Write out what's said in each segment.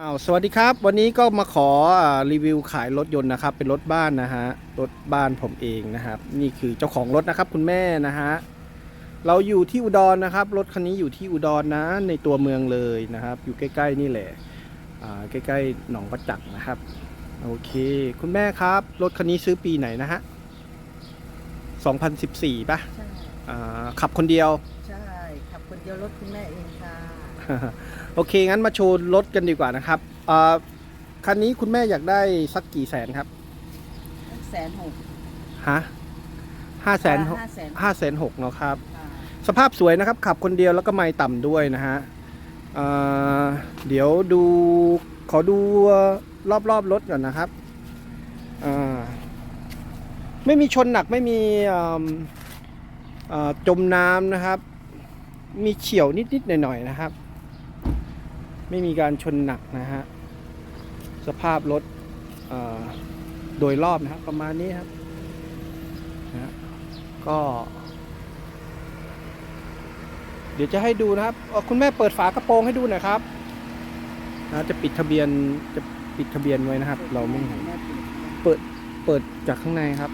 อ้าวสวัสดีครับ วันนี้ก็มาขออารีวิวขายรถยนต์นะครับ เป็นรถบ้านนะฮะรถบ้านผมเองนะครับ นี่คือเจ้าของรถนะครับ คุณแม่นะฮะเราอยู่ที่อุดรนะครับรถคันนี้อยู่ที่อุดรนะ ในตัวเมืองเลยนะครับ อยู่ใกล้ ๆ นี่แหละอ่าใกล้ๆหนองประจักษ์นะครับ โอเค คุณแม่ครับ รถคันนี้ซื้อปีไหนนะฮะ2014ป่ะใช่อ่าขับคนเดียวใช่ขับคนเดียวรถคุณแม่เองค่ะ โอเค งั้นมาโชว์รถกันดีกว่านะครับอ่าคันนี้คุณแม่อยากได้สักกี่แสนครับแสนหกฮะห้าแสนห้าแสนห้าแสนหกเนาะครับค่ะสภาพสวยนะครับ ขับคนเดียวแล้วก็ไม่ต่ำด้วยนะฮะอ่าเดี๋ยวดูขอดูรอบรอบๆรถก่อนนะครับอ่าไม่มีชนหนักไม่มีอ่าอ่าจมน้ำนะครับ มีเฉียวนิด ๆ หน่อย ๆ นะครับ ไม่มีการชนหนักนะฮะ สภาพรถโดยรอบนะครับ ประมาณนี้ครับนะก็ เดี๋ยวจะให้ดูนะครับ คุณแม่เปิดฝากระโปรงให้ดูหน่อยครับนะจะปิดทะเบียนจะปิดทะเบียนไว้นะครับ เราไม่เห็นเปิดเปิดจากข้างในครับ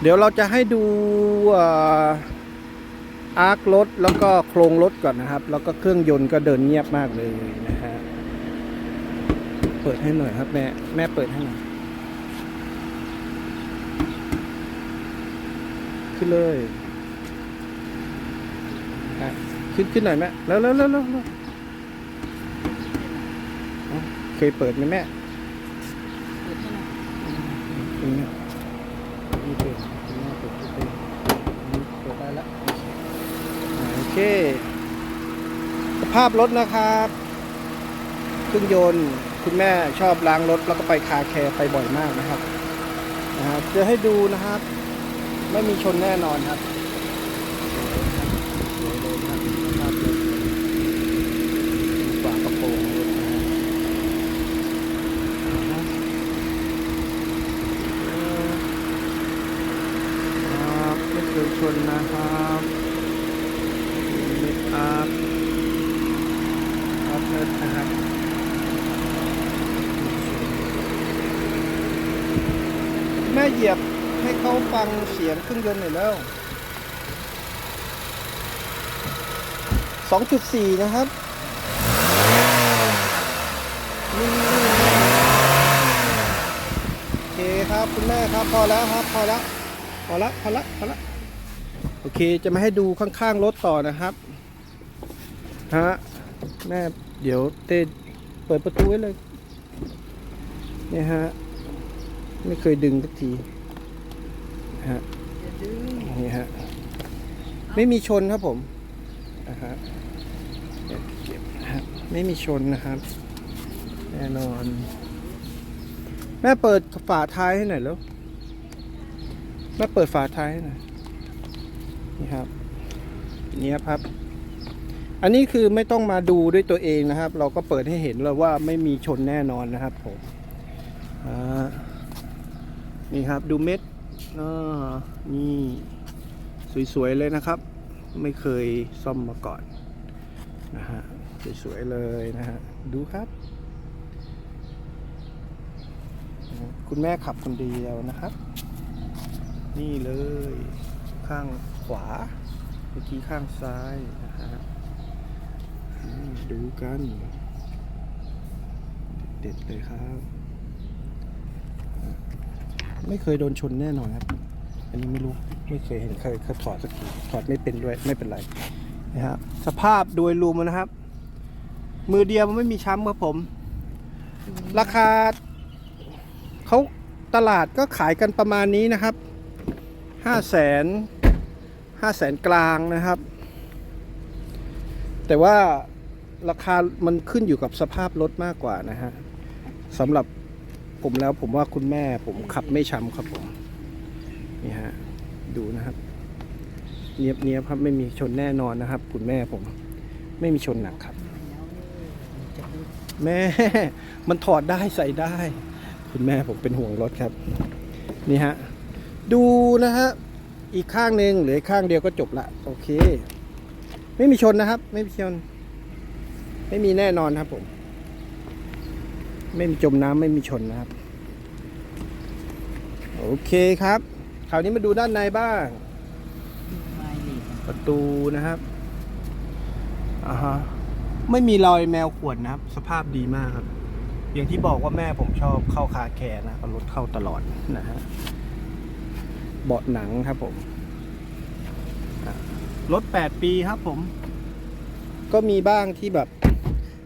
เดี๋ยวเราจะให้ดู อาร์ครถแล้วก็โครงรถก่อนนะครับ แล้วก็เครื่องยนต์ก็เดินเงียบมากเลยนะฮะเปิดให้หน่อยครับแม่แม่เปิดให้หน่อยขึ้นเลยอะขึ้นขึ้นหน่อยแม่แล้วแล้วแล้วแล้วเคยเปิดไหมแม่เปิดให้หน่อย อืมนี่เปิดคุณแม่เปิดไม่เป็นอันนี้เปิดได้แล้วอ่าโอ เค สภาพรถนะครับเครื่องยนต์คุณแม่ชอบล้างรถแล้วก็ไปคาแคร์ไปบ่อยมากนะครับนะครับ จะให้ดูนะครับ ไม่มีชนแน่นอนครับสวยเลยครับสภากระโปรงนะครับไม่เคยชนนะครับมิดอัพอัพเนิร์ดนะครับ แม่เหยียบให้เขาฟังเสียงเครื่องยนต์หน่อยแล้ว 2.4 นะครับนิ่โอเคครับคุณแม่ครับพอแล้วครับพอแล้วพอละพอละพอละโอเคจะมาให้ดูข้างๆรถต่อนะครับฮะแม่เดี๋ยวเต้เปิดประตูไว้เลยเนี่ยฮะ ไม่เคยดึงสักทีฮะอย่าดื้อนี่ฮะ ไม่มีชนครับผมนะฮะเดี๋ยวเก็บนะฮะไม่มีชนนะครับ แน่นอน แม่เปิดฝาท้ายให้หน่อยแล้วแม่เปิดฝาท้ายให้หน่อยนี่ครับนี่ครับ อันนี้คือไม่ต้องมาดูด้วยตัวเองนะครับ เราก็เปิดให้เห็นแล้วว่าไม่มีชนแน่นอนนะครับผมอ่า นี่ครับดูเม็ดนี่สวยๆเลยนะครับ ไม่เคยซ่อมมาก่อนนะฮะสวยๆเลยนะฮะดูครับ คุณแม่ขับคนเดียวนะครับ นี่เลยข้างขวาเมื่อกี้ข้างซ้ายนะฮะดูกัน เด็ดเลยครับ ไม่เคยโดนชนแน่นอนครับ อันนี้ไม่รู้ไม่เคยเห็นใครเขาถอดสักทีถอดไม่เป็นด้วยไม่เป็นไรนะครับสภาพโดยรวมนะครับ มือเดียวมันไม่มีช้ำครับผม ราคาเขาตลาดก็ขายกันประมาณนี้นะครับห้าแสนห้าแสนกลางนะครับ แต่ว่าราคามันขึ้นอยู่กับสภาพรถมากกว่านะฮะสำหรับ ผมแล้วผมว่าคุณแม่ผมขับไม่ช้ำครับผมนี่ฮะดูนะครับ เนียบเนียบครับไม่มีชนแน่นอนนะครับ คุณแม่ผม ไม่มีชนหนักครับ แม่ มันถอดได้ใส่ได้ คุณแม่ผมเป็นห่วงรถครับ นี่ฮะดูนะฮะอีกข้างหนึ่งหลือข้างเดียวก็จบละโอเค ไม่มีชนนะครับ ไม่มีชน ไม่มีแน่นอนครับผม ไม่มีจมน้ำไม่มีชนนะครับ โอเคครับคราวนี้มาดูด้านในบ้าง ประตูนะครับอ่าฮะไม่มีรอยแมวข่วนนะครับ สภาพดีมากครับ อย่างที่บอกว่าแม่ผมชอบเข้าคาแคร์นะรถเข้าตลอดนะฮะเบาะหนังครับผมอะรถ 8 ปีครับผม ก็มีบ้างที่แบบ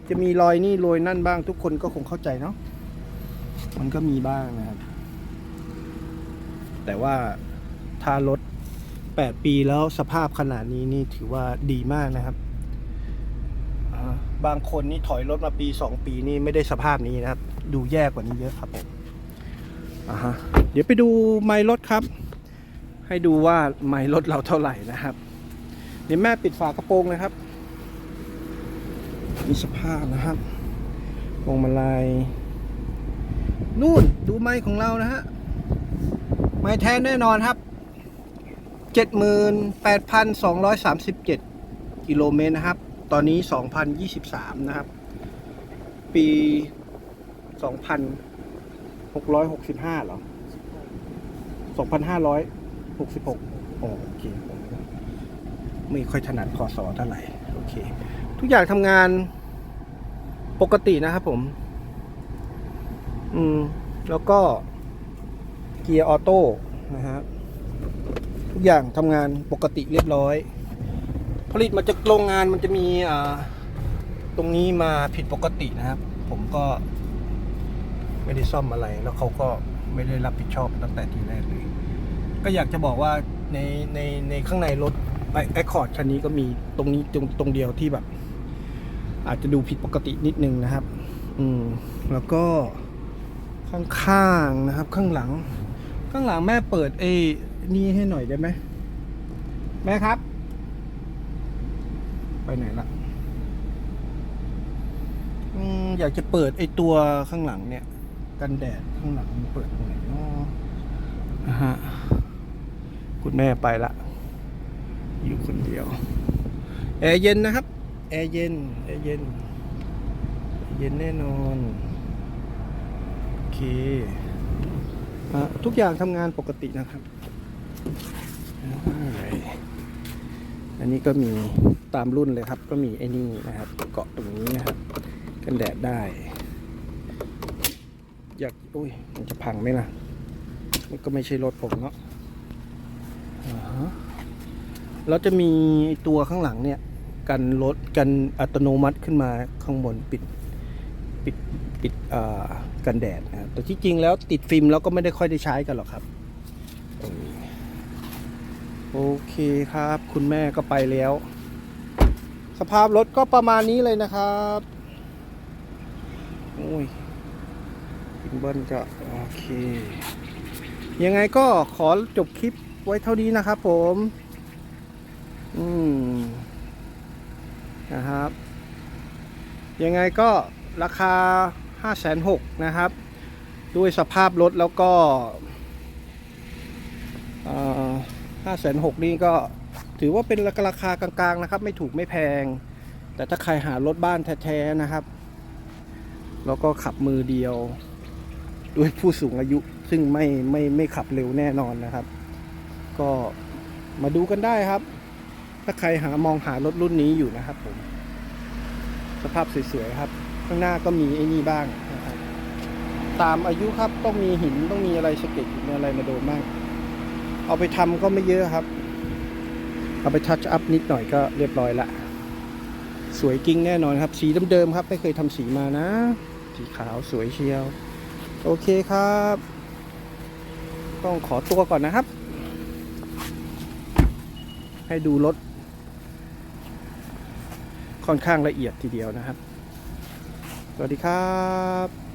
จะมีรอยนี่รอยนั่นบ้าง ทุกคนก็คงเข้าใจเนาะมันก็มีบ้างนะครับ แต่ว่าถ้ารถ 8 ปีแล้วสภาพขนาดนี้นี่ถือว่าดีมากนะครับ บางคนนี่ถอยรถมาปี 2 ปีนี่ไม่ได้สภาพนี้นะครับ ดูแย่กว่านี้เยอะครับผมอ่าฮะเดี๋ยวไปดูไมล์รถครับ ให้ดูว่าไมล์รถเราเท่าไหร่นะครับ เดี๋ยวแม่ปิดฝากระโปรงนะครับ มีสภาพนะครับพวงมาลัยนู่นดูไมล์ของเรานะฮะ ไมล์แท้แน่นอนครับ 78,237 กิโลเมตรนะครับ ตอนนี้ 2023 นะครับ ปี 2,665เหรอ 2,566อ๋อโอเค ไม่ค่อยถนัดคอสอเท่าไหร่ โอเค ทุกอย่างทำงานปกตินะครับผม อืม แล้วก็เกียร์ออโต้นะฮะทุกอย่างทำงานปกติเรียบร้อย ผลิตมาจากโรงงานมันจะมีอ่าตรงนี้มาผิดปกตินะครับ ผมก็ไม่ได้ซ่อมอะไร แล้วเขาก็ไม่ได้รับผิดชอบตั้งแต่ทีแรกเลย ก็อยากจะบอกว่าในในในข้างในรถไอคอร์ดคันนี้ก็มีตรงนี้ตรงตรงเดียวที่แบบ อาจจะดูผิดปกตินิดนึงนะครับ อืมแล้วก็ข้างๆนะครับ ข้างหลัง ข้างหลังแม่เปิดไอ้นี่ให้หน่อยได้ไหมแม่ครับ ไปไหนละอืมอยากจะเปิดไอ้ตัวข้างหลังเนี่ย กันแดดข้างหลังมันเปิดตรงไหนเนาะอ่าฮะคุณแม่ไปละ อยู่คนเดียวแอร์เย็นนะครับ แอร์เย็นแอร์เย็น เย็นแน่นอน โอเคอ่ทุกอย่างทำงานปกตินะครับ อันนี้ก็มีตามรุ่นเลยครับ ก็มีไอ้นี่นะครับ เกาะตรงนี้นะครับ กันแดดได้ อยากอุ้ย มันจะพังไหมล่ะ มันก็ไม่ใช่รถผมเนาะอ่าฮะแล้วจะมีตัวข้างหลังเนี่ย กันรถกันอัตโนมัติขึ้นมาข้างบนปิดปิดปิดอ่ากันแดดนะครับแต่ที่จริงแล้วติดฟิล์มแล้วก็ไม่ได้ค่อยได้ใช้กันหรอกครับโอเคครับ คุณแม่ก็ไปแล้ว สภาพรถก็ประมาณนี้เลยนะครับโอ้ยพิงเบิ้ลก็โอเค ยังไงก็ขอจบคลิปไว้เท่านี้นะครับผม อืม นะครับ ยังไงก็ราคา 5 6 0 0 0นะครับ ด้วยสภาพรถแล้วก็ห้าแสนหกนี่ก็ถือว่าเป็นราคากลางๆนะครับ ไม่ถูกไม่แพง แต่ถ้าใครหารถบ้านแท้ๆนะครับ แล้วก็ขับมือเดียว ด้วยผู้สูงอายุซึ่งไม่ไม่ไม่ขับเร็วแน่นอนนะครับ ก็มาดูกันได้ครับ ถ้าใครหามองหารถรุ่นนี้อยู่นะครับผม สภาพสวยๆครับ ข้างหน้าก็มีไอ้นี่บ้างนะครับตามอายุครับต้องมีหินต้องมีอะไรสะเก็ดหินอะไรมาโดนบ้าง เอาไปทำก็ไม่เยอะครับ เอาไปทัชอัพนิดหน่อยก็เรียบร้อยละ สวยจริงแน่นอนครับ สีเดิมๆครับ ไม่เคยทำสีมานะ สีขาวสวยเชียว โอเคครับ ต้องขอตัวก่อนนะครับ ให้ดูรถ ค่อนข้างละเอียดทีเดียวนะครับ สวัสดีครับ